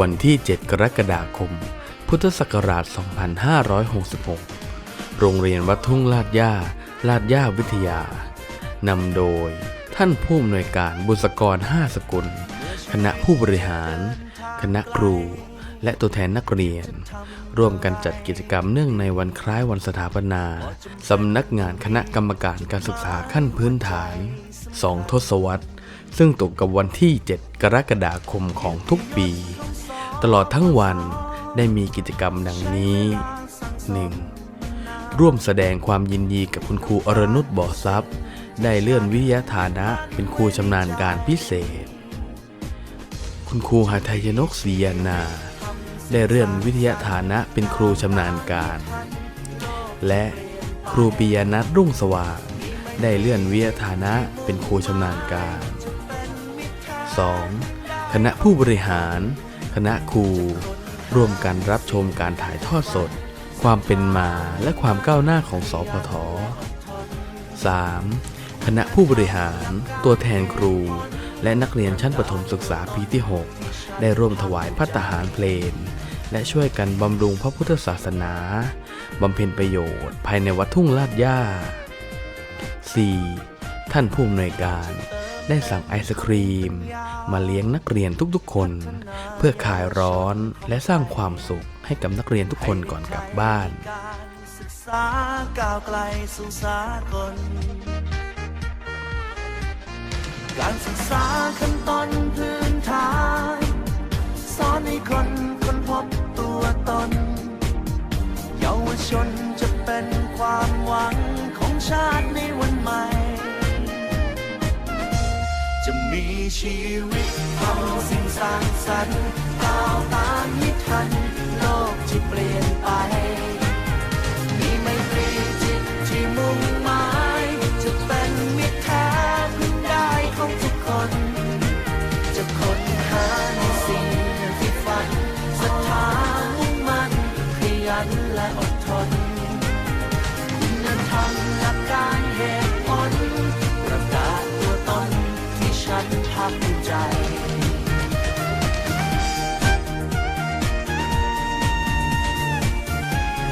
วันที่ 7 กรกฎาคม พุทธศักราช 2566 โรงเรียนวัดทุ่งลาดย่า ลาดย่าวิทยา นำโดยท่านผู้อำนวยการบุษกร 5 สกุล คณะผู้บริหาร คณะครู และตัวแทนนักเรียน ร่วมกันจัดกิจกรรมเนื่องในวันคล้ายวันสถาปนา สำนักงานคณะกรรมการการศึกษาขั้นพื้นฐาน 2 ทศวรรษ ซึ่งตกกับวันที่ 7 กรกฎาคมของทุกปี ตลอดทั้งวันได้มีกิจกรรมดังนี้ 1. ร่วมแสดงความยินดีกับคุณครูอรนุชบ่อทรัพย์ ได้เลื่อนวิทยาฐานะเป็นครูชำนาญการพิเศษ คุณครูหาไทยนกศรียานา ได้เลื่อนวิทยาฐานะเป็นครูชำนาญการ และครูปิยนัทรุ่งสว่างได้เลื่อนวิทยาฐานะเป็นครูชำนาญการ 2. คณะผู้บริหาร คณะครู ร่วมกันรับชมการถ่ายทอดสด ความเป็นมาและความก้าวหน้าของสพท 3. คณะผู้บริหาร ตัวแทนครู และนักเรียนชั้นประถมศึกษาปีที่ 6 ได้ร่วมถวายพัตตาหารเพลน และช่วยกันบำรุงพระพุทธศาสนาบำเพ็ญประโยชน์ภายในวัดทุ่งลาดย่า 4. ท่านผู้อำนวยการได้สั่งไอศครีม มาเลี้ยงนักเรียนทุกๆคน เพื่อคลายร้อนและสร้างความสุขให้กับนักเรียนทุกคนก่อนกลับบ้าน ศึกษาก้าวไกลสู่สากล การศึกษาขั้นตอนพื้นฐานสอนให้คนค้นพบตัวตน เยาวชนจะเป็นความหวังของชาติในวันใหม่ จะมีชีวิตทำสิ่งสร้างสรรค์ก้าว or taught.